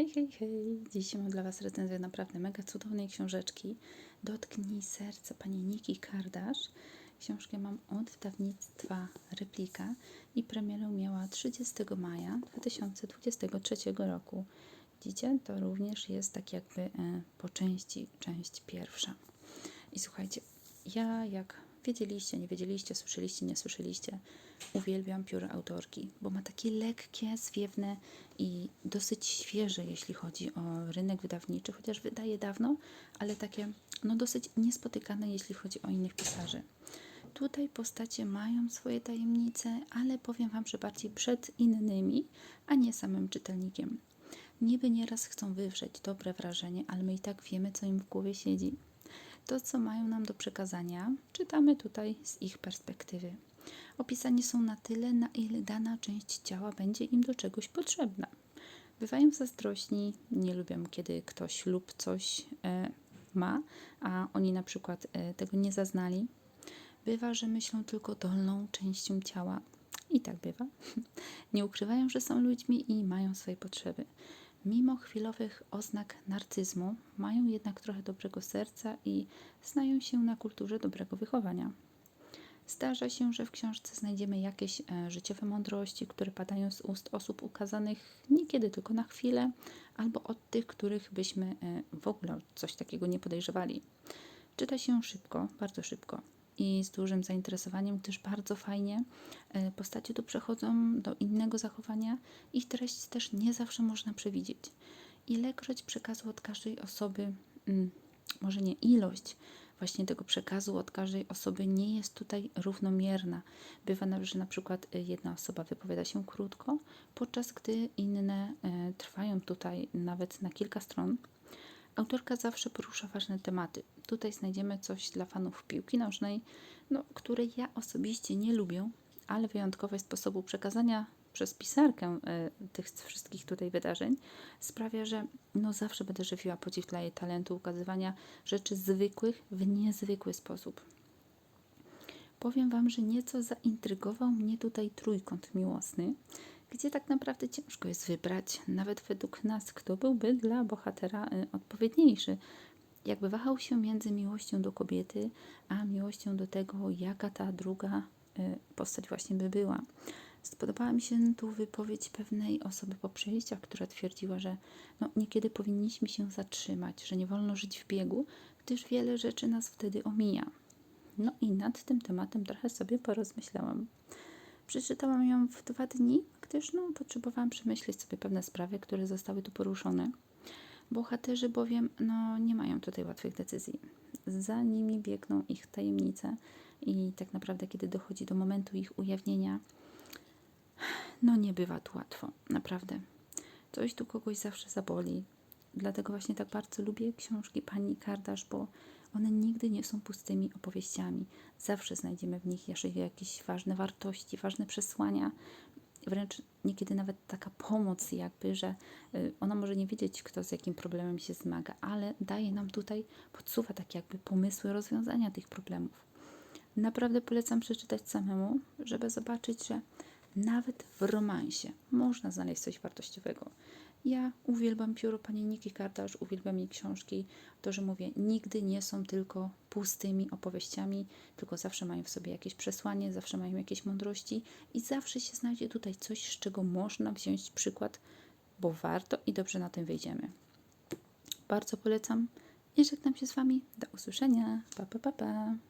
Hej, hej, hej! Dziś mam dla Was recenzję naprawdę mega cudownej książeczki Dotknij serca pani Niki Kardasz. Książkę mam od wydawnictwa Replika i premierę miała 30 maja 2023 roku. Widzicie, to również jest tak jakby e, po części, część pierwsza. I słuchajcie, ja jak wiedzieliście, nie wiedzieliście, słyszeliście, nie słyszeliście, uwielbiam pióro autorki, bo ma takie lekkie, zwiewne i dosyć świeże, jeśli chodzi o rynek wydawniczy, chociaż wydaje dawno, ale takie no dosyć niespotykane, jeśli chodzi o innych pisarzy. Tutaj postacie mają swoje tajemnice, ale powiem Wam, że bardziej przed innymi, a nie samym czytelnikiem. Niby nieraz chcą wywrzeć dobre wrażenie, ale my i tak wiemy, co im w głowie siedzi. To, co mają nam do przekazania, czytamy tutaj z ich perspektywy. Opisani są na tyle, na ile dana część ciała będzie im do czegoś potrzebna. Bywają zazdrośni, nie lubią, kiedy ktoś lub coś e, ma, a oni na przykład e, tego nie zaznali. Bywa, że myślą tylko dolną częścią ciała. I tak bywa. Nie ukrywają, że są ludźmi i mają swoje potrzeby. Mimo chwilowych oznak narcyzmu, mają jednak trochę dobrego serca i znają się na kulturze dobrego wychowania. Zdarza się, że w książce znajdziemy jakieś e, życiowe mądrości, które padają z ust osób ukazanych niekiedy tylko na chwilę, albo od tych, których byśmy e, w ogóle coś takiego nie podejrzewali. Czyta się szybko, bardzo szybko i z dużym zainteresowaniem, gdyż bardzo fajnie e, postacie tu przechodzą do innego zachowania. Ich treść też nie zawsze można przewidzieć. Ilekroć przekazu od każdej osoby, mm, może nie ilość, właśnie tego przekazu od każdej osoby nie jest tutaj równomierna. Bywa, że na przykład e, jedna osoba wypowiada się krótko, podczas gdy inne e, trwają tutaj nawet na kilka stron. Autorka zawsze porusza ważne tematy. Tutaj znajdziemy coś dla fanów piłki nożnej, no, której ja osobiście nie lubię, ale wyjątkowy sposobu przekazania przez pisarkę y, tych wszystkich tutaj wydarzeń sprawia, że no, zawsze będę żywiła podziw dla jej talentu ukazywania rzeczy zwykłych w niezwykły sposób. Powiem Wam, że nieco zaintrygował mnie tutaj trójkąt miłosny, gdzie tak naprawdę ciężko jest wybrać, nawet według nas, kto byłby dla bohatera y, odpowiedniejszy. Jakby wahał się między miłością do kobiety, a miłością do tego, jaka ta druga y, postać właśnie by była. Spodobała mi się tu wypowiedź pewnej osoby po przejściach, która twierdziła, że no, niekiedy powinniśmy się zatrzymać, że nie wolno żyć w biegu, gdyż wiele rzeczy nas wtedy omija. No i nad tym tematem trochę sobie porozmyślałam. Przeczytałam ją w dwa dni, gdyż no, potrzebowałam przemyśleć sobie pewne sprawy, które zostały tu poruszone. Bohaterzy bowiem no, nie mają tutaj łatwych decyzji. Za nimi biegną ich tajemnice i tak naprawdę, kiedy dochodzi do momentu ich ujawnienia, no nie bywa tu łatwo, naprawdę. Coś tu kogoś zawsze zaboli. Dlatego właśnie tak bardzo lubię książki pani Kardasz, bo one nigdy nie są pustymi opowieściami. Zawsze znajdziemy w nich jakieś ważne wartości, ważne przesłania, wręcz niekiedy nawet taka pomoc, jakby, że y, ona może nie wiedzieć, kto z jakim problemem się zmaga, ale daje nam tutaj, podsuwa tak jakby pomysły rozwiązania tych problemów. Naprawdę polecam przeczytać samemu, żeby zobaczyć, że nawet w romansie można znaleźć coś wartościowego. Ja uwielbiam pióro pani Niki Kardasz, uwielbiam jej książki. To, że mówię, nigdy nie są tylko pustymi opowieściami, tylko zawsze mają w sobie jakieś przesłanie, zawsze mają jakieś mądrości i zawsze się znajdzie tutaj coś, z czego można wziąć przykład, bo warto i dobrze na tym wyjdziemy. Bardzo polecam i żegnam się z Wami. Do usłyszenia. Pa, pa, pa, pa.